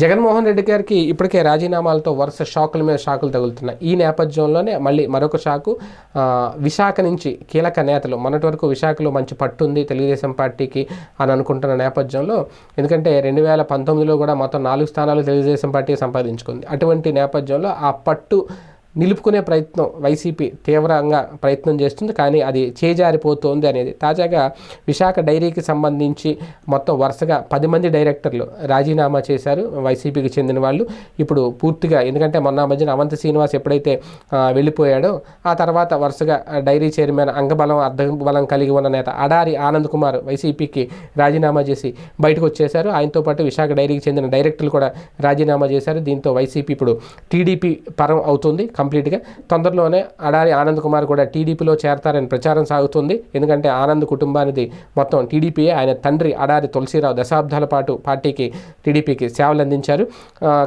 జగన్మోహన్ రెడ్డి గారికి ఇప్పటికే రాజీనామాలతో వరుస షాకుల మీద షాకులు తగులుతున్నాయి. ఈ నేపథ్యంలోనే మళ్ళీ మరొక షాకు విశాఖ నుంచి కీలక నేతలు. మొన్నటి వరకు విశాఖలో మంచి పట్టు ఉంది తెలుగుదేశం పార్టీకి అని అనుకుంటున్న నేపథ్యంలో ఎందుకంటే రెండు వేల పంతొమ్మిదిలో కూడా మొత్తం నాలుగు స్థానాలు తెలుగుదేశం పార్టీ సంపాదించుకుంది. అటువంటి నేపథ్యంలో ఆ పట్టు నిలుపుకునే ప్రయత్నం వైసీపీ తీవ్రంగా ప్రయత్నం చేస్తుంది కానీ అది చేజారిపోతోంది అనేది. తాజాగా విశాఖ డైరీకి సంబంధించి మొత్తం వరుసగా పది మంది డైరెక్టర్లు రాజీనామా చేశారు వైసీపీకి చెందిన వాళ్ళు. ఇప్పుడు పూర్తిగా ఎందుకంటే మొన్న మధ్యన అవంత శ్రీనివాస్ ఎప్పుడైతే వెళ్ళిపోయాడో ఆ తర్వాత వరుసగా డైరీ చైర్మన్ అంగబలం అర్ధబలం కలిగి ఉన్న నేత అడారి ఆనంద్ కుమార్ వైసీపీకి రాజీనామా చేసి బయటకు వచ్చేశారు. ఆయనతో పాటు విశాఖ డైరీకి చెందిన డైరెక్టర్లు కూడా రాజీనామా చేశారు. దీంతో వైసీపీ ఇప్పుడు టీడీపీ పరం అవుతుంది. కంప్లీట్గా. తొందరలోనే అడారి ఆనంద్ కుమార్ కూడా టీడీపీలో చేరతారని ప్రచారం సాగుతుంది. ఎందుకంటే ఆనంద్ కుటుంబానిది మొత్తం టీడీపీయే ఆయన తండ్రి అడారి తులసిరావు దశాబ్దాల పాటు పార్టీకి టీడీపీకి సేవలు అందించారు.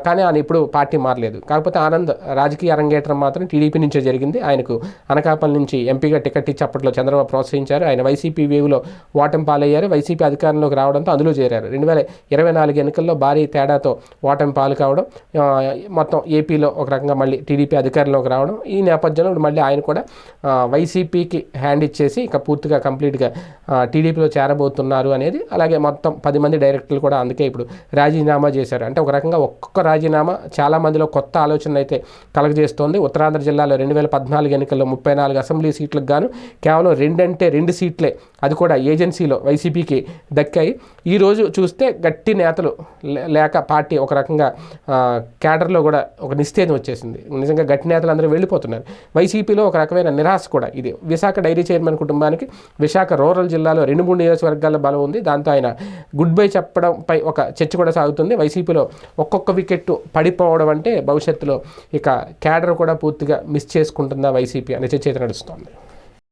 కానీ ఆయన ఇప్పుడు పార్టీ మారలేదు. కాకపోతే ఆనంద్ రాజకీయ అరంగేటం మాత్రం టీడీపీ నుంచే జరిగింది. ఆయనకు అనకాపల్లి నుంచి ఎంపీగా టికెట్ ఇచ్చి అప్పట్లో చంద్రబాబు ప్రోత్సహించారు. ఆయన వైసీపీ వేవ్లో ఓటమి పాలయ్యారు. వైసీపీ అధికారంలోకి రావడంతో అందులో చేరారు. రెండు వేల ఇరవై నాలుగు ఎన్నికల్లో భారీ తేడాతో ఓటమి పాలు కావడం మొత్తం ఏపీలో ఒక రకంగా మళ్ళీ టీడీపీ అధికారంలోకి రావడం ఈ నేపథ్యంలో ఇప్పుడు మళ్ళీ ఆయన కూడా వైసీపీకి హ్యాండ్ ఇచ్చేసి ఇక పూర్తిగా కంప్లీట్గా టీడీపీలో చేరబోతున్నారు అనేది అలాగే మొత్తం పది మంది డైరెక్టర్లు కూడా అందుకే ఇప్పుడు రాజీనామా చేశారు. అంటే ఒక రకంగా ఒక్కొక్క రాజీనామా చాలా మందిలో కొత్త ఆలోచన అయితే కలగజేస్తోంది. ఉత్తరాంధ్ర జిల్లాలో రెండు వేల పద్నాలుగు ఎన్నికల్లో ముప్పై నాలుగు అసెంబ్లీ సీట్లకు గాను కేవలం రెండంటే రెండు సీట్లే అది కూడా ఏజెన్సీలో వైసీపీకి దక్కాయి. ఈరోజు చూస్తే గట్టి నేతలు లే- లేక పార్టీ ఒక రకంగా క్యాడర్లో కూడా ఒక నిస్తేజం వచ్చేసింది. నిజంగా గట్టి నేతలు అందరూ వెళ్ళిపోతున్నారు. వైసీపీలో ఒక రకమైన నిరాశ కూడా ఇది. విశాఖ డైరీ చైర్మన్ కుటుంబానికి విశాఖ రూరల్ జిల్లాలో రెండు మూడు నియోజకవర్గాల బలం ఉంది. దాంతో ఆయన గుడ్ బై చెప్పడంపై ఒక చర్చ కూడా సాగుతుంది. వైసీపీలో ఒక్కొక్క వికెట్ పడిపోవడం అంటే భవిష్యత్తులో ఇక క్యాడర్ కూడా పూర్తిగా మిస్ చేసుకుంటుందా వైసీపీ అనే చర్చ అయితే నడుస్తుంది.